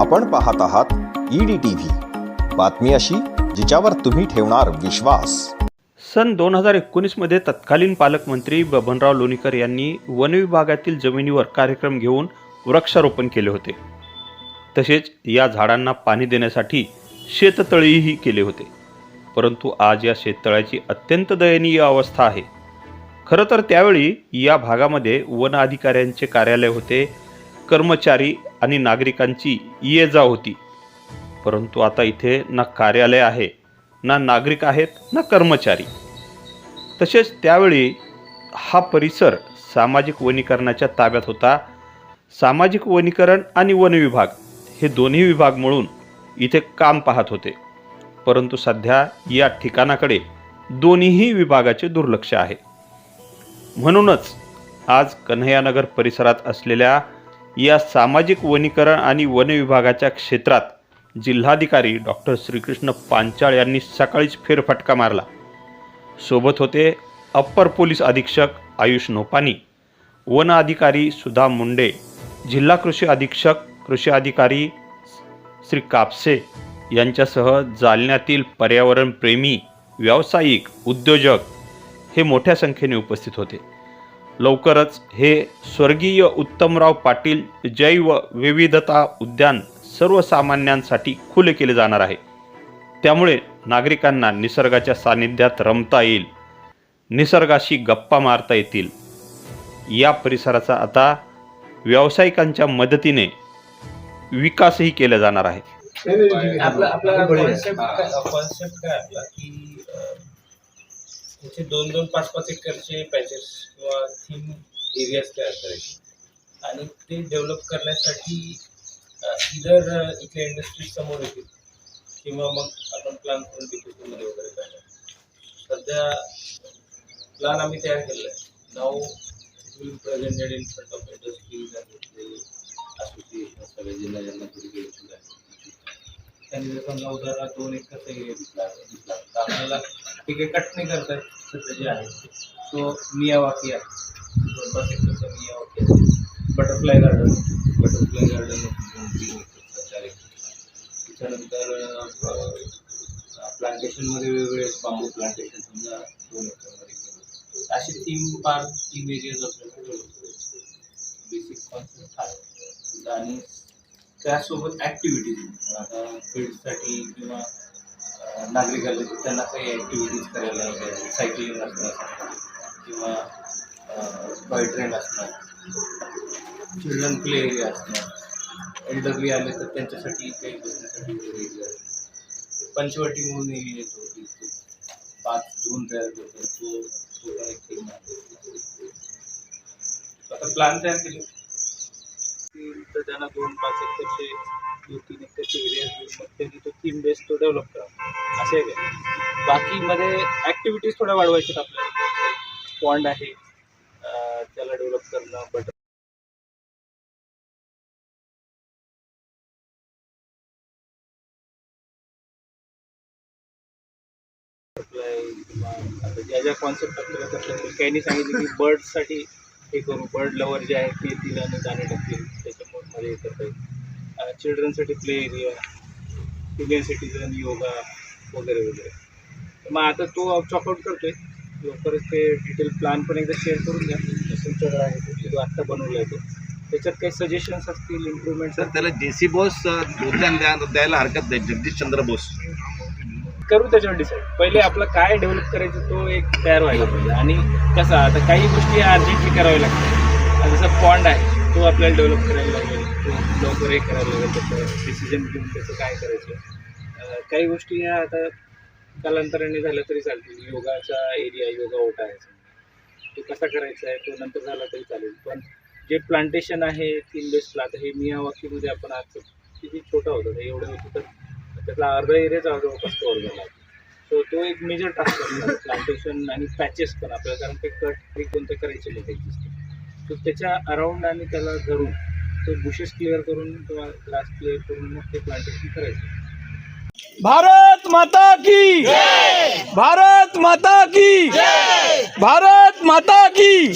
आपण पाहत आहात ईडी टीव्ही बातमी अशी जिच्यावर तुम्ही ठेवणार विश्वास. सन दोन हजार एकोणीसमध्ये तत्कालीन पालकमंत्री बबनराव लोणीकर यांनी वन विभागातील जमिनीवर कार्यक्रम घेऊन वृक्षारोपण केले होते. तसेच या झाडांना पाणी देण्यासाठी शेततळीही केले होते. परंतु आज या शेततळ्याची अत्यंत दयनीय अवस्था आहे. खरं तर त्यावेळी या भागामध्ये वन अधिकाऱ्यांचे कार्यालय होते कर्मचारी आणि नागरिकांची ये जा होती. परंतु आता इथे ना कार्यालय आहे ना नागरिक आहेत ना कर्मचारी. तसेच त्यावेळी हा परिसर सामाजिक वनीकरणाच्या ताब्यात होता. सामाजिक वनीकरण आणि वन विभाग हे दोन्ही विभाग मिळून इथे काम पाहत होते. परंतु सध्या या ठिकाणाकडे दोन्हीही विभागाचे दुर्लक्ष आहे. म्हणूनच आज कन्हैयानगर परिसरात असलेल्या या सामाजिक वनीकरण आणि वन विभागाच्या क्षेत्रात जिल्हाधिकारी डॉक्टर श्रीकृष्ण पांचाळ यांनी सकाळीच फेरफटका मारला. सोबत होते अप्पर पोलीस अधीक्षक आयुष नोपानी वन अधिकारी सुधा मुंडे जिल्हा कृषी अधीक्षक कृषी अधिकारी श्री कापसे यांच्यासह जालन्यातील पर्यावरणप्रेमी व्यावसायिक उद्योजक हे मोठ्या संख्येने उपस्थित होते. लवकरच हे स्वर्गीय उत्तमराव पाटील जैव विविधता उद्यान सर्वसामान्यांसाठी खुले केले जाणार आहे. त्यामुळे नागरिकांना निसर्गाच्या सानिध्यात रमता येईल. निसर्गाशी गप्पा मारता येतील. या परिसराचा आता व्यावसायिकांच्या मदतीने विकासही केला जाणार आहे आपला आपला कॉन्सेप्ट काय कॉन्सेप्ट काय आपला की अं, त्याचे दोन दोन पाच पाच एकरचे पॅचेस किंवा थीम एरियाज तयार करायचे. आणि ते डेव्हलप करण्यासाठी इतर इथल्या इंडस्ट्रीज समोर येतील किंवा मग आपण प्लॅन करून डिप्युटी वगैरे करणार. सध्या प्लॅन आम्ही तयार केलेला आहे. नाव will presented in front of industries association सगळे जिल्हा ज्यांना आहे त्यांनी जर समजा उदाहरणार्थ दोन एकरचा एरिया दिसला दिसला. तर आपल्याला ठीक आहे कट नाही करता सध्या जे आहे. तो मियावाकी आहे. दोन पाच एकरचा मियावाकी आहे. बटरफ्लाय गार्डन बटरफ्लाय गार्डन दोन तीन एकरचा चार एकरचा त्याच्यानंतर प्लांटेशनमध्ये वेगवेगळे बांबू प्लांटेशन समजा दोन एकरमध्ये केलं. असे तीन पार्क तीन एरियाज आपल्याला डेव्हलप करायचे बेसिक कॉन्सेप्ट आहे. आणि त्यासोबत ॲक्टिव्हिटीज फील्डसाठी किंवा अं, नागरिकाला त्यांना काही ॲक्टिव्हिटीज करायला लागल्या सायकलिंग असणार किंवा टॉय ट्रेन असणार चिल्ड्रन प्ले एरिया असणार एल्डरली आले तर त्यांच्यासाठी काही बसण्यासाठी पंचवटी म्हणून एरिया येतो तिथे पाच झोन तयार करतो तो तो एक आता प्लॅन तयार केले. असतील त्यांना दोन पाच एकरचे दोन तीन एकरचे एरिया देऊन मग त्यांनी तो थीम बेस तो डेव्हलप करावा असे काय बाकीमध्ये ॲक्टिव्हिटीज थोड्या वाढवायच्यात आपल्याला. पॉन्ड आहे. त्याला डेव्हलप करणं बट आता ज्या ज्या कॉन्सेप्ट आपल्याला करता येतील सांगितलं की बर्डसाठी हे करू. बर्ड लवर जे आहेत ते तिला आणि दाणे टाकतील. त्याच्यामुळे मध्ये हे करता येईल. चिल्ड्रनसाठी play area senior citizen yoga वगैरे वगैरे. मग आता तो चॉकआउट करतोय. लवकरच ते डिटेल प्लॅन पण एकदा शेअर करून द्या तुमच्याकडे आहे तो, आत्ता बनवला आहे तो. त्याच्यात काही सजेशन्स असतील इम्प्रूव्हमेंट्स सर त्याला जे सी बोस द्या द्यायला हरकत नाही. जगदीश चंद्र बोस. करू त्याच्यावर डिसाईड पहिले आपलं काय डेव्हलप करायचं तो एक तयार व्हायला पाहिजे. आणि कसं आता काही गोष्टी अर्जंटली कराव्या लागतात. जसं पॉन्ड आहे तो आपल्याला डेव्हलप करायला लागेल. लवकर हे करायला लागेल त्याचं डिसिजन घेऊन त्याचं काय करायचं? काही गोष्टी ह्या आता कालांतराने झाल्या तरी चालतील. योगाचा एरिया योगा ओटा आहे. तो कसा करायचा आहे तो नंतर झाला तरी चालेल. पण जे प्लांटेशन आहे तीन बेस प्लांट हे मियावाकीमध्ये आपण आज किती छोटा होता ते एवढं होतं तर त्यातला अर्धा एरियाचा जवळपास कवर झाला सो तो एक मेजर टास्क आहे. प्लांटेशन आणि पॅचेस पण आपल्याला कारण ते कट हे कोणते करायचे नाही एक्झिस्टिंग सो त्याच्या अराऊंड आणि त्याला धरून तो बुशेस क्लिअर करून किंवा ग्रास क्लिअर करून मग ते प्लांटेशन करायचं. भारत माता की भारत माता की भारत माता की